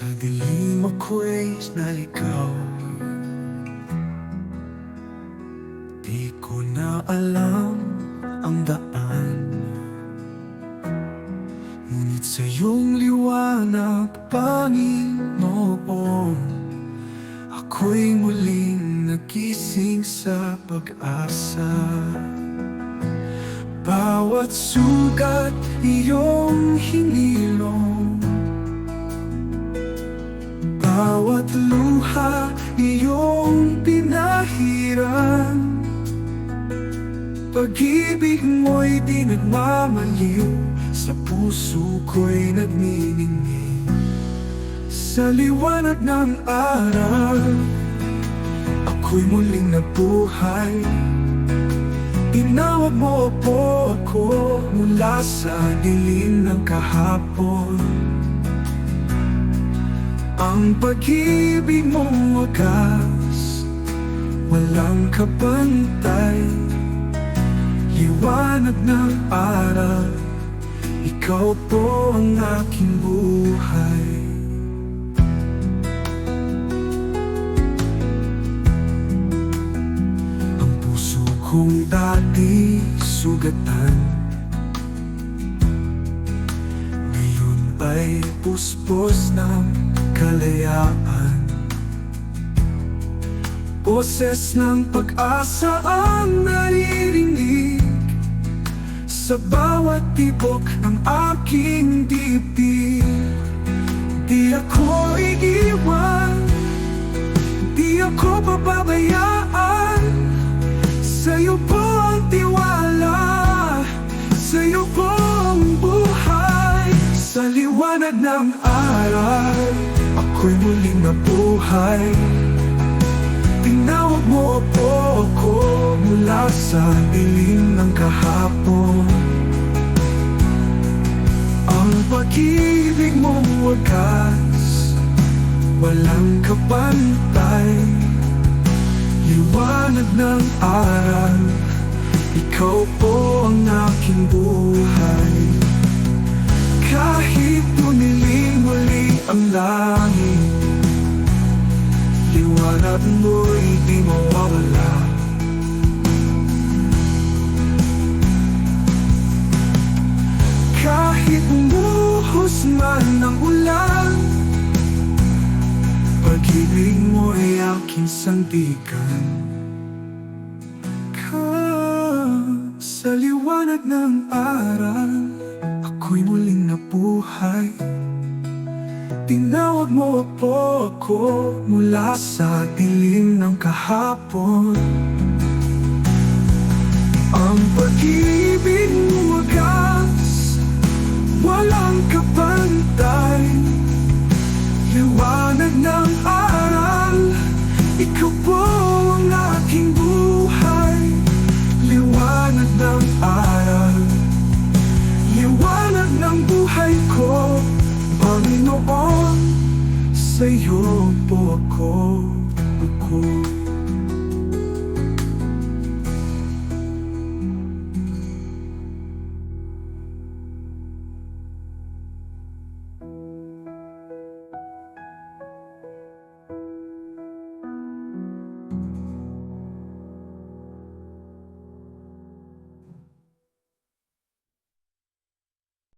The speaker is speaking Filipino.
Sa dilim ako'y naligaw Di ko na alam ang daan. Ngunit sa iyong liwanag, Panginoon Ako'y muling nagising sa pag-asa. Bawat sugat iyong hinilong Pag-ibig mo'y di nagmamaliw Sa puso ko'y nagniningning Sa liwanag ng araw Ako'y muling nabuhay. Tinawag mo po ako mula sa dilim ng kahapon. Ang pag-ibig mong wagas Walang kapantay Liwanag ng araw Ikaw po ang aking buhay. Ang puso kong dati sugatan Ngayon ay puspos ng kalayaan. Boses ng pag-asa ang naririnig Sa bawat tibok ng aking dibdib. Di ako iiwan Di ako pababayaan Sa'yo po ang tiwala Sa'yo po ang buhay. Sa liwanag ng araw Ako'y muling nabuhay Tinawag mo po ako mula sa dilim ng kahapon pag-ibig mong wagas. Walang kapantay Liwanag ng araw Ikaw po ang aking buhay. Kahit tumiling muli ang langit Liwanag mo'y di mawawala aking sandigan Ka sa liwanag ng araw Ako'y muling nabuhay. Tinawag mo po ako mula sa dilim ng kahapon. Ang pag-ibig mo wagas Walang kapantay sa'yo po ako